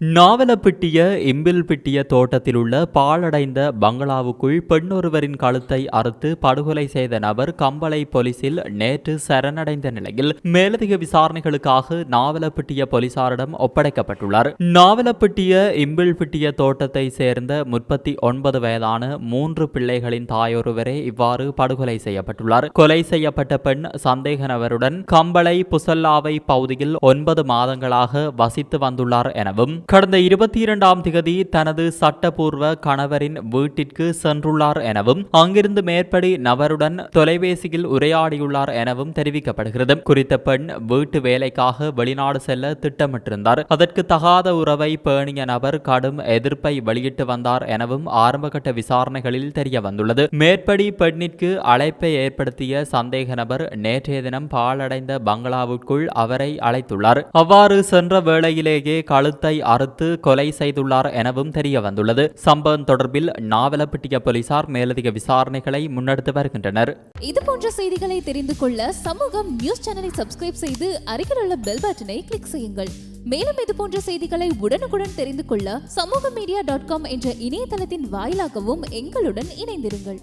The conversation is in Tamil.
நாவலப்பிட்டிய இம்பில்பிட்டிய தோட்டத்தில் உள்ள பாழடைந்த பங்களாவுக்குள் பெண்ணொருவரின் கழுத்தை அறுத்து படுகொலை செய்த நபர் கம்பளை போலீசில் நேற்று சரணடைந்த நிலையில் மேலதிக விசாரணைகளுக்காக நாவலப்பிட்டிய போலீசாரிடம் ஒப்படைக்கப்பட்டுள்ளார். நாவலப்பிட்டிய இம்பில்பிட்டிய தோட்டத்தை சேர்ந்த முப்பத்தி ஒன்பது வயதான மூன்று பிள்ளைகளின் தாயொருவரே இவ்வாறு படுகொலை செய்யப்பட்டுள்ளார். கொலை செய்யப்பட்ட பெண் சந்தேக நபருடன் கம்பளை புசல்லாவை பகுதியில் ஒன்பது மாதங்களாக வசித்து வந்துள்ளார் எனவும் கடந்த இருபத்தி இரண்டாம் திகதி தனது சட்டப்பூர்வ கணவரின் வீட்டிற்கு சென்றுள்ளார் எனவும் அங்கிருந்து மேற்படி நபருடன் தொலைபேசியில் உரையாடியுள்ளார் எனவும் தெரிவிக்கப்படுகிறது. குறித்த பெண் வீட்டு வேலைக்காக வெளிநாடு செல்ல திட்டமிட்டிருந்தார். அதற்கு தகாத உறவை பேணிய நபர் கடும் எதிர்ப்பை வெளியிட்டு வந்தார் எனவும் ஆரம்பகட்ட விசாரணைகளில் தெரிய வந்துள்ளது மேற்படி பெண்ணிற்கு அழைப்பை ஏற்படுத்திய சந்தேக நபர் நேற்றைய தினம் பாழடைந்த பங்களாவுக்குள் அவரை அழைத்துள்ளார். அவ்வாறு சென்ற வேளையிலேயே கழுத்தை அறுத்து கொலை செய்துள்ளார் எனவும் தெரிய வந்துள்ளது சம்பவம் தொடர்பில் நாவலப்பட்டிய போலீசார் மேலதிக விசாரணைகளை முன்னெடுத்து வருகின்றனர். இது போன்ற செய்திகளை தெரிந்து கொள்ள சமூகம் நியூஸ் சேனலை சப்ஸ்கிரைப் செய்து அருகில் உள்ள பெல் பட்டனை கிளிக் செய்யுங்கள். மேலும் இது போன்ற செய்திகளை உடனுக்குடன் தெரிந்து கொள்ள சமூக மீடியா டாட் காம் என்ற இணையதளத்தின் வாயிலாகவும் எங்களுடன் இணைந்திருங்கள்.